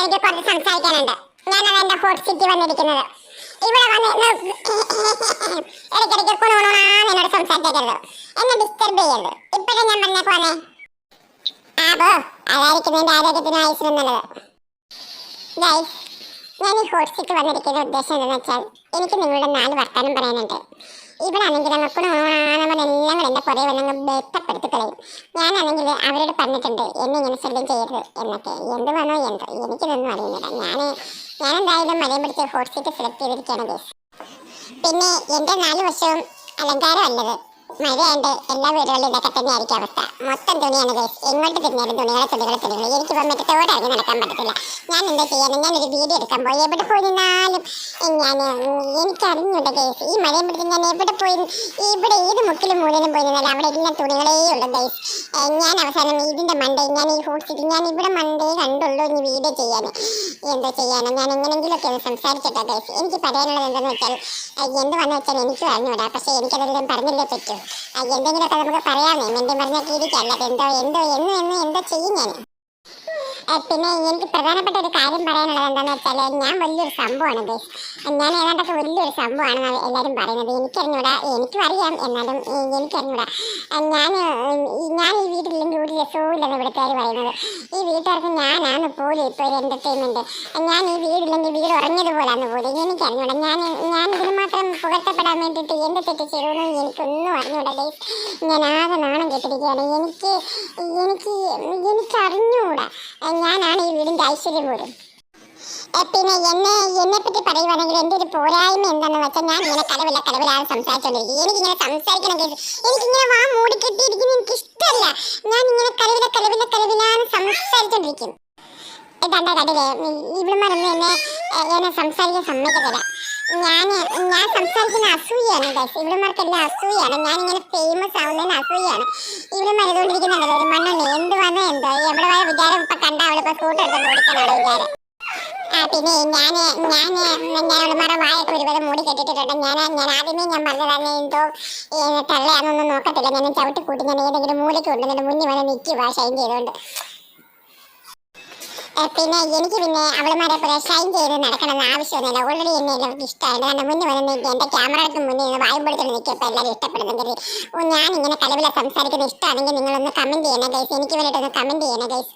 എനിക്ക് കുറച്ച് സംസാരിക്കാനുണ്ട്. സിറ്റി ഇവിടെ എന്നെ ഡിസ്റ്റർബ് ചെയ്യരുത്. ഞാൻ ആബോ ഞാൻ ഈ സിറ്റി വന്നിരിക്കുന്ന ഉദ്ദേശം എന്താണെന്ന് വെച്ചാൽ എനിക്ക് നിങ്ങളുടെ നാല് വർത്താനം പറയാനുണ്ട്. അങ്ങ് എല്ലാം കൂടെ എന്റെ കുറേ വന്നങ്ങ് ബേത്തപ്പെടുത്തി കളയും ഞാനാണെങ്കിൽ അവരോട് പറഞ്ഞിട്ടുണ്ട് എന്നെ ഇങ്ങനെ ശല്യം ചെയ്യരുത് എന്നൊക്കെ. എന്ത് വന്നോ എന്തോ. എനിക്കിതൊന്നും അറിയുന്നില്ല. ഞാൻ ഞാൻ എന്തായാലും മലയും പിടിച്ച് ഹോട്ട് സീറ്റ് സെലക്ട് ചെയ്തിരിക്കുകയാണ് പിന്നെ എന്റെ നാല് വർഷവും അലങ്കാരമല്ലത്. മഴയുണ്ട് എല്ലാ വീടുകളിലും ഇതൊക്കെ തന്നെയായിരിക്കും അവസ്ഥ. മൊത്തം തുണിയാണ് ഗൈസ് എങ്ങോട്ട് തിരിഞ്ഞാലും തുണികളെ തുണികളെ തുണികൾ എനിക്ക് ഇപ്പം മറ്റത്തോടെ ഇറങ്ങി നടക്കാൻ പറ്റത്തില്ല. ഞാൻ എന്താ ചെയ്യാൻ ഞാനൊരു വീഡിയോ എടുക്കാൻ പോയി. എവിടെ പോയി നിന്നാലും ഞാൻ എനിക്ക് കേസ് ഈ മഴയും പിടിച്ച് ഞാൻ എവിടെ പോയി ഇവിടെ ഏത് മുക്കിലും മൂലയിലും പോയി നിന്നാലും അവിടെ എല്ലാം തുണികളേ ഉള്ളൂ ഗൈസ് ഞാൻ അവസാനം ഇതിന്റെ മണ്ടേ ഞാൻ ഈ ഹോസ്പിറ്റൽ ഞാൻ ഇവിടെ മണ്ടേ കണ്ടുള്ളൂ ഇനി വീഡിയോ ചെയ്യാൻ. എന്താ ചെയ്യാനോ? ഞാൻ എങ്ങനെയെങ്കിലുമൊക്കെ ഒന്ന് സംസാരിച്ചിട്ടാണ് ഗൈസ് എനിക്ക് പറയാനുള്ളത് എന്താണെന്ന് വെച്ചാൽ അഹ് എന്ത് വന്നു വെച്ചാൽ എനിക്ക് അറിഞ്ഞൂടാ. പക്ഷേ എനിക്കതെല്ലാം പറഞ്ഞില്ലേ പറ്റൂ. എന്തെങ്കിലുമൊക്കെ നമുക്ക് പറയാമേ മെന്റെ പറഞ്ഞാൽ കീഴിക്കല്ല എന്തോ എന്തോ എന്ന് എന്ന് എന്തോ ചെയ്യും ഞാൻ. പിന്നെ എനിക്ക് പ്രധാനപ്പെട്ട ഒരു കാര്യം പറയാനുള്ളത് എന്താണെന്ന് വെച്ചാൽ ഞാൻ വലിയൊരു സംഭവമാണ് ഗൈസ്. ഞാൻ ഏതാണ്ടൊക്കെ വലിയൊരു സംഭവമാണ് എല്ലാവരും പറയുന്നത്. എനിക്കറിഞ്ഞൂടാ. എനിക്കും അറിയാം. എന്നാലും എനിക്കറിഞ്ഞൂടാ. ഞാൻ ഏഹ്, ഇവിടുത്തെ പറയുന്നത്. ഈ വീട്ടുകാർക്ക് ഞാനാണ് പോലും ഇപ്പോൾ ഒരു എന്റർടൈൻമെന്റ് ഞാൻ ഈ വീടില്ലെങ്കിൽ വീട് ഉറങ്ങിയതുപോലാന്ന് പോലും എനിക്കറിഞ്ഞൂടാ. ഞാൻ ഞാൻ ഇതിന് മാത്രം പുകഴ്ത്തപ്പെടാൻ വേണ്ടിയിട്ട് എന്ത് തെറ്റ് ചെയ്തു എനിക്കൊന്നും അറിഞ്ഞൂടാ ലൈഫ് ഞാൻ ആകെ നാണം കേട്ടിരിക്കുകയാണ്. എനിക്ക് എനിക്ക് എനിക്ക് അറിഞ്ഞുകൂടാ ഞാനാണ് ഈ വീടിന്റെ ഐശ്വര്യം പോലും. പിന്നെ എന്നെ എന്നെ പറ്റി പറയുവാണെങ്കിൽ എന്റെ ഒരു പോരായ്മ എന്താണെന്ന് വെച്ചാൽ ഞാൻ ഇങ്ങനെ കടവില്ല കലവിലാണ് സംസാരിച്ചുകൊണ്ടിരിക്കും എനിക്കിങ്ങനെ സംസാരിക്കണം കേസ് എനിക്കിങ്ങനെ വാ മൂടി കെട്ടിയിരിക്കുന്നത് എനിക്ക് ഇഷ്ടമല്ല ഞാൻ ഇങ്ങനെ കലവില കലവില കലവിലാണ് സംസാരിച്ചുകൊണ്ടിരിക്കും ഇതാണ്ടാ കണ്ടില്ലേ ഇവിടുമാരൊന്നും എന്നെ എന്നെ സംസാരിക്കാൻ സമ്മതിക്കത്തില്ല. ഞാൻ ഞാൻ സംസാരിക്കുന്ന അസൂയാണ് ഗൈസ് ഇവിടുമാർക്കെല്ലാം അസൂയാണ് ഞാനിങ്ങനെ ഫേമസ് ആവുന്നതിന് അസൂയാണ് ഇവിടുമാർ ഇതുകൊണ്ടിരിക്കുന്നുണ്ടല്ലോ ഒരു മണ്ണെണ്ണ എന്ത് വന്നോ എന്തോ? എവിടെ പോയ വിചാരം ഇപ്പൊ കണ്ട അവളിപ്പോ സ്കൂട്ടർ എടുത്ത് ഓടിക്കാനാണ് വിചാരം? പിന്നെ ഞാൻ ഞാൻ ഞാൻ ഉള്ളുമാറ വായൊക്കെ ഒരുപാട് മൂടി കെട്ടിട്ടിട്ടുണ്ട് ഞാൻ ഞാൻ ആദ്യമേ ഞാൻ പറഞ്ഞതാണ് എന്തോ തള്ളയാണെന്നൊന്നും നോക്കത്തില്ല. ഞാൻ ചവിട്ടി കൂട്ടി ഞാൻ ഏതെങ്കിലും മൂലയ്ക്ക് കൊണ്ടുവന്നിട്ട് മുന്നിൽ വന്ന് നിൽക്കുക ഷൈൻ ചെയ്തുകൊണ്ട് പിന്നെ എനിക്ക് പിന്നെ അവളുമാരെ പോലെ ഷൈൻ ചെയ്ത് നടക്കണമെന്ന് ആവശ്യമൊന്നുമില്ല. ഓൾറെഡി എന്നെ എല്ലാവർക്കും ഇഷ്ടമായിട്ട് കാരണം മുന്നിൽ വന്ന് നിൽക്കുക എന്റെ ക്യാമറയ്ക്ക് മുന്നിൽ നിന്ന് വായുമ്പോഴത്തേക്ക് നിൽക്കിയപ്പോൾ എല്ലാവരും ഇഷ്ടപ്പെടുന്നെങ്കിൽ ഇങ്ങനെ കലവില സംസാരിക്കുന്നത്. ഇഷ്ടമാണെങ്കിൽ നിങ്ങളൊന്ന് കമന്റ് ചെയ്യണേ ഗൈസ് എനിക്ക് വേണ്ടിയിട്ടൊന്ന് കമന്റ് ചെയ്യണേ ഗൈസ്